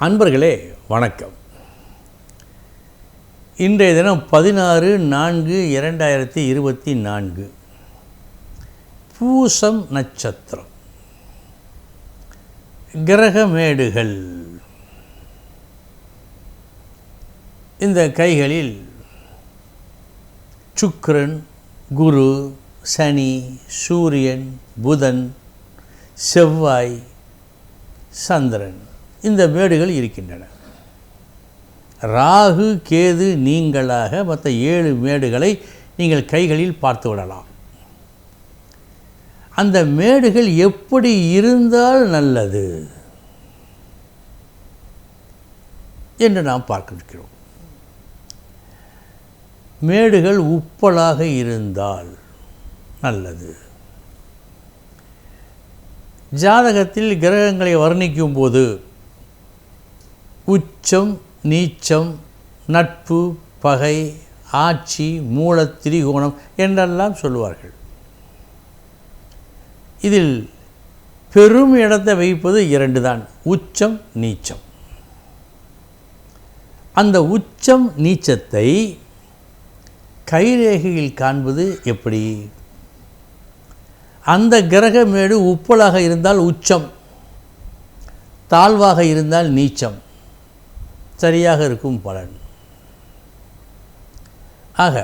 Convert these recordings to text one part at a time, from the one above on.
அன்பர்களே வணக்கம். இன்றைய தினம் பதினாறு நான்கு இரண்டாயிரத்தி இருபத்தி நான்கு. பூசம் நட்சத்திரம். கிரகமேடுகள் இந்த கைகளில் சுக்கரன் குரு சனி சூரியன் புதன் செவ்வாய் சந்திரன். இந்த மேடுகள் இருக்கின்றன. ராகு கேது நீங்களாக மற்ற ஏழு மேடுகளை நீங்கள் கைகளில் பார்த்து விடலாம். அந்த மேடுகள் எப்படி இருந்தால் நல்லது? என்று நாம் பார்க்கின்றோம். மேடுகள் உப்பலாக இருந்தால் நல்லது. ஜாதகத்தில் கிரகங்களை வர்ணிக்கும் போது உச்சம் நீச்சம் நட்பு பகை ஆட்சி மூல திரிகோணம் என்றெல்லாம் சொல்லுவார்கள் இதில் பெரும் இடத்தை வைப்பது இரண்டு தான் உச்சம் நீச்சம். அந்த உச்சம் நீச்சத்தை கைரேகையில் காண்பது எப்படி? அந்த கிரகமேடு உப்பலாக இருந்தால் உச்சம் தாழ்வாக இருந்தால் நீச்சம். சரியாக இருக்கும் பலன். ஆக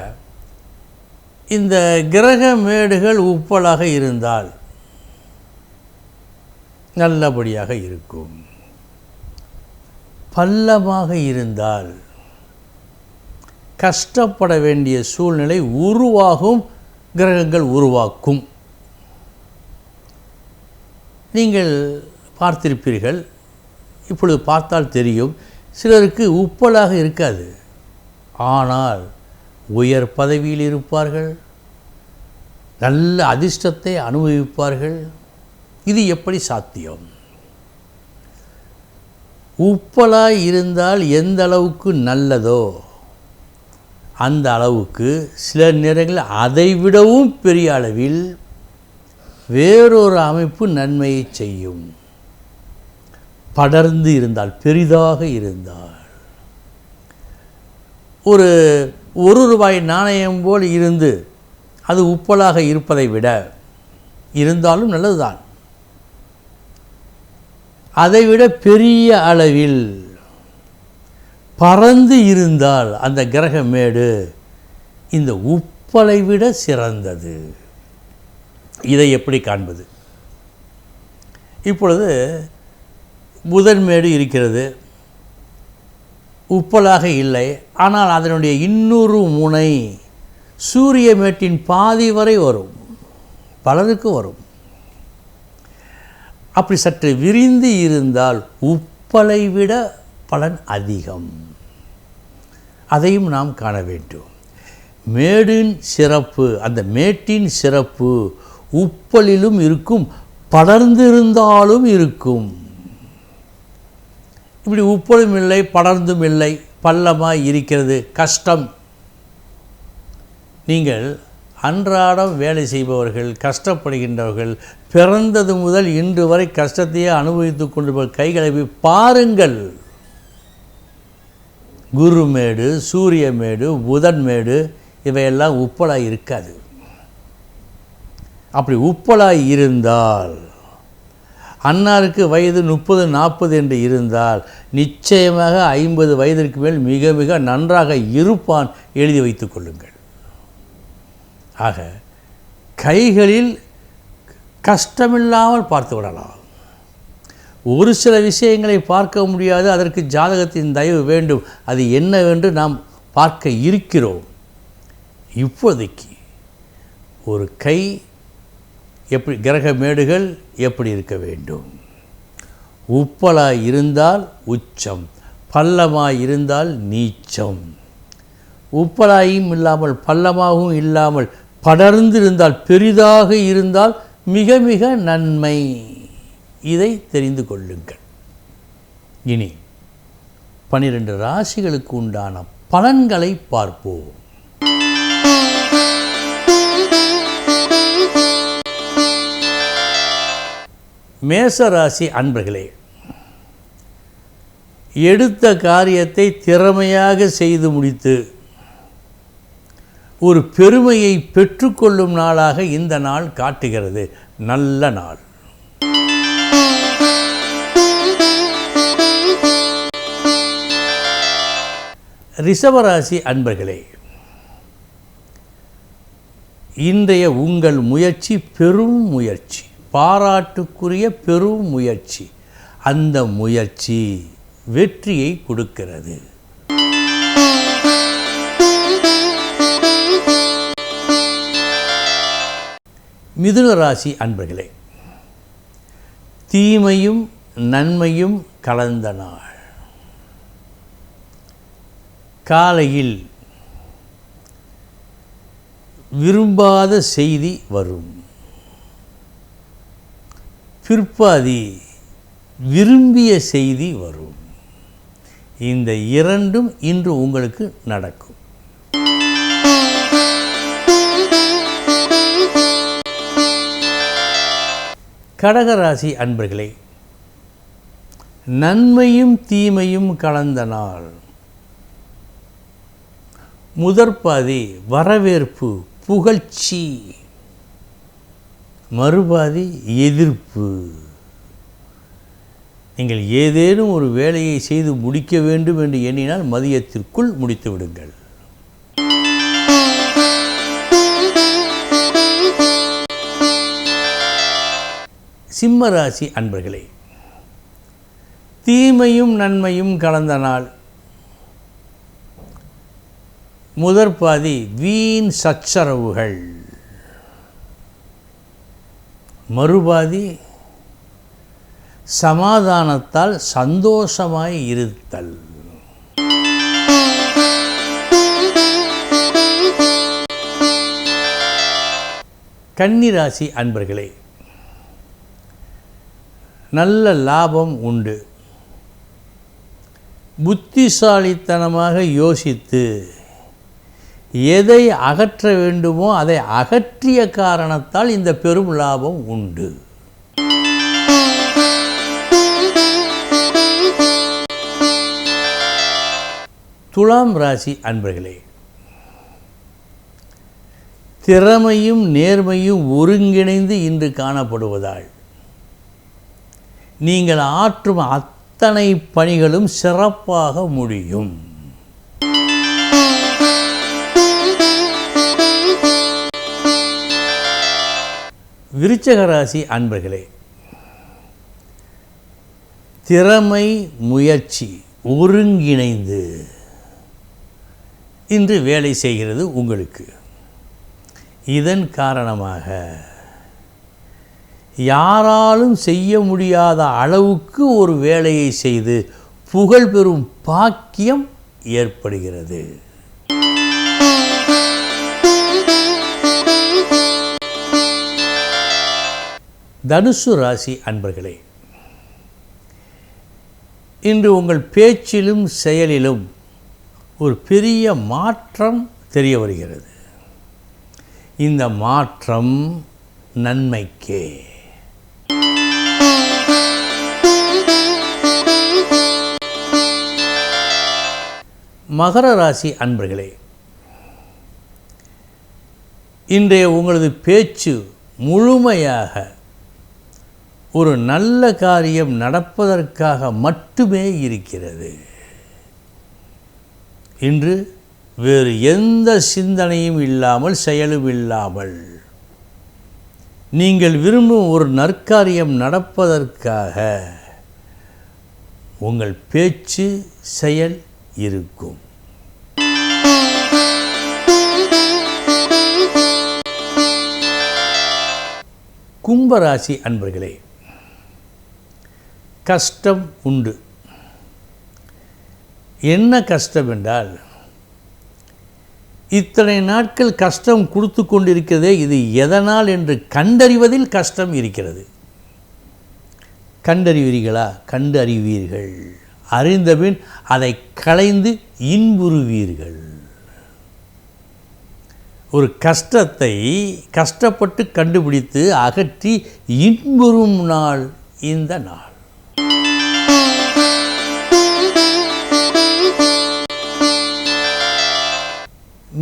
இந்த கிரக மேடுகள் உப்பலாக இருந்தால் நல்லபடியாக இருக்கும். பள்ளமாக இருந்தால் கஷ்டப்பட வேண்டிய சூழ்நிலை உருவாகும் கிரகங்கள் உருவாக்கும். நீங்கள் பார்த்திருப்பீர்கள் இப்பொழுது பார்த்தால் தெரியும் சிலருக்கு உப்பலாக இருக்காது. ஆனால் உயர் பதவியில் இருப்பார்கள். நல்ல அதிர்ஷ்டத்தை அனுபவிப்பார்கள். இது எப்படி சாத்தியம்? உப்பலாய் இருந்தால் எந்த அளவுக்கு நல்லதோ அந்த அளவுக்கு சில நேரங்களில் அதைவிடவும் பெரிய அளவில் வேறொரு அமைப்பு நன்மையை செய்யும். படர்ந்து இருந்தால் பெரிதாக இருந்தால் ஒரு ஒரு ரூபாய் நாணயம் போல் இருந்து அது உப்பலாக இருப்பதை விட இருந்தாலும் நல்லதுதான். அதைவிட பெரிய அளவில் பறந்து இருந்தால் அந்த கிரகமேடு இந்த உப்பலை விட சிறந்தது. இதை எப்படி காண்பது? இப்பொழுது புதன்மேடு இருக்கிறது. உப்பலாக இல்லை. ஆனால் அதனுடைய இன்னொரு முனை சூரிய மேட்டின் பாதி வரை வரும். பலருக்கு வரும். அப்படி சற்று விரிந்து இருந்தால் உப்பலை விட பலன் அதிகம். அதையும் நாம் காண வேண்டும். மேடின் சிறப்பு அந்த மேட்டின் சிறப்பு உப்பலிலும் இருக்கும் படர்ந்திருந்தாலும் இருக்கும். இப்படி உப்பலும் இல்லை படர்ந்தும் இல்லை பள்ளமாக இருக்கிறது. கஷ்டம். நீங்கள் அன்றாடம் வேலை செய்பவர்கள் கஷ்டப்படுகின்றவர்கள் பிறந்தது முதல் இன்று வரை கஷ்டத்தையே அனுபவித்து கொண்டு கைகளை பாருங்கள். குருமேடு சூரியமேடு புதன்மேடு இவையெல்லாம் உப்பலாக இருக்காது. அப்படி உப்பலாய் இருந்தால் அன்னாருக்கு வயது முப்பது நாற்பது என்று இருந்தால் நிச்சயமாக ஐம்பது வயதிற்கு மேல் மிக மிக நன்றாக இருப்பான் எழுதி வைத்து கொள்ளுங்கள். ஆக கைகளில் கஷ்டமில்லாமல் பார்த்து விடலாம். ஒரு சில விஷயங்களை பார்க்க முடியாது அதற்கு ஜாதகத்தின் தயவு வேண்டும். அது என்னவென்று நாம் பார்க்க இருக்கிறோம். இப்போதைக்கு ஒரு கை எப்படி கிரக மேடுகள் எப்படி இருக்க வேண்டும்? உப்பலாய் இருந்தால் உச்சம் பள்ளமாய் இருந்தால் நீச்சம். உப்பலாயும் இல்லாமல் பள்ளமாகவும் இல்லாமல் படர்ந்து இருந்தால் பெரிதாக இருந்தால் மிக மிக நன்மை. இதை தெரிந்து கொள்ளுங்கள். இனி பனிரெண்டு ராசிகளுக்கு உண்டான பலன்களை பார்ப்போம். மேசராசி அன்பர்களே எடுத்த காரியத்தை திறமையாக செய்து முடித்து ஒரு பெருமையை பெற்றுக்கொள்ளும் நாளாக இந்த நாள் காட்டுகிறது. நல்ல நாள். ரிஷபராசி அன்பர்களே இன்றைய உங்கள் முயற்சி பெரும் முயற்சி. பாராட்டுக்குரிய பெரும் முயற்சி. அந்த முயற்சி வெற்றியை கொடுக்கிறது. மிதுன ராசி அன்பர்களே தீமையும் நன்மையும் கலந்த நாள். காலையில் விரும்பாத செய்தி வரும். பிற்பாதி விரும்பிய செய்தி வரும். இந்த இரண்டும் இன்று உங்களுக்கு நடக்கும். கடகராசி அன்பர்களே நன்மையும் தீமையும் கலந்த நாள். முதற்பாதி வரவேற்பு புகழ்ச்சி. மறுபாதி எதிர்ப்பு. நீங்கள் ஏதேனும் ஒரு வேலையை செய்து முடிக்க வேண்டும் என்று எண்ணினால் மதியத்திற்குள் முடித்து விடுங்கள். சிம்மராசி அன்பர்களே தீமையும் நன்மையும் கலந்த நாள். முதற்பாதி வீண் சச்சரவுகள். மறுபாதி சமாதானத்தால் சந்தோஷமாய் இருத்தல். கன்னிராசி அன்பர்களே நல்ல லாபம் உண்டு. புத்திசாலித்தனமாக யோசித்து எதை அகற்ற வேண்டுமோ அதை அகற்றிய காரணத்தால் இந்த பெரும் லாபம் உண்டு. துலாம் ராசி அன்பர்களே திறமையும் நேர்மையும் ஒருங்கிணைந்து இன்று காணப்படுவதால் நீங்கள் ஆற்றும் அத்தனை பணிகளும் சிறப்பாக முடியும். விருச்சக ராசி அன்பர்களே திறமை முயற்சி ஒருங்கிணைந்து இன்று வேலை செய்கிறது உங்களுக்கு. இதன் காரணமாக யாராலும் செய்ய முடியாத அளவுக்கு ஒரு வேலையை செய்து புகழ் பெறும் பாக்கியம் ஏற்படுகிறது. தனுசு ராசி அன்பர்களே இன்று உங்கள் பேச்சிலும் செயலிலும் ஒரு பெரிய மாற்றம் தெரிய வருகிறது. இந்த மாற்றம் நன்மைக்கே. மகர ராசி அன்பர்களே இன்றைய உங்களது பேச்சு முழுமையாக ஒரு நல்ல காரியம் நடப்பதற்காக மட்டுமே இருக்கிறது. இன்று வேறு எந்த சிந்தனையும் இல்லாமல் செயலும் இல்லாமல் நீங்கள் விரும்பும் ஒரு நற்காரியம் நடப்பதற்காக உங்கள் பேச்சு செயல் இருக்கும். கும்பராசி அன்பர்களே கஷ்டம் உண்டு. என்ன கஷ்டம் என்றால் இத்தனை நாட்கள் கஷ்டம் கொடுத்து கொண்டிருக்கிறதே இது எதனால் என்று கண்டறிவதில் கஷ்டம் இருக்கிறது. கண்டறிவீர்களா? கண்டறிவீர்கள். அறிந்தபின் அதை களைந்து இன்புறுவீர்கள். ஒரு கஷ்டத்தை கஷ்டப்பட்டு கண்டுபிடித்து அகற்றி இன்புறும் நாள் இந்த நாள்.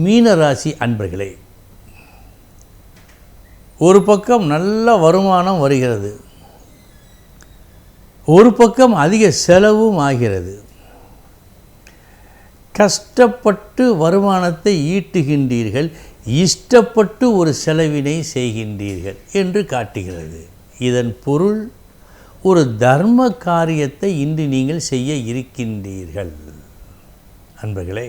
மீனராசி அன்பர்களே ஒரு பக்கம் நல்ல வருமானம் வருகிறது ஒரு பக்கம் அதிக செலவும் ஆகிறது. கஷ்டப்பட்டு வருமானத்தை ஈட்டுகின்றீர்கள் இஷ்டப்பட்டு ஒரு செலவினை செய்கின்றீர்கள் என்று காட்டுகிறது. இதன் பொருள் ஒரு தர்ம காரியத்தை இன்று நீங்கள் செய்ய இருக்கின்றீர்கள். அன்பர்களே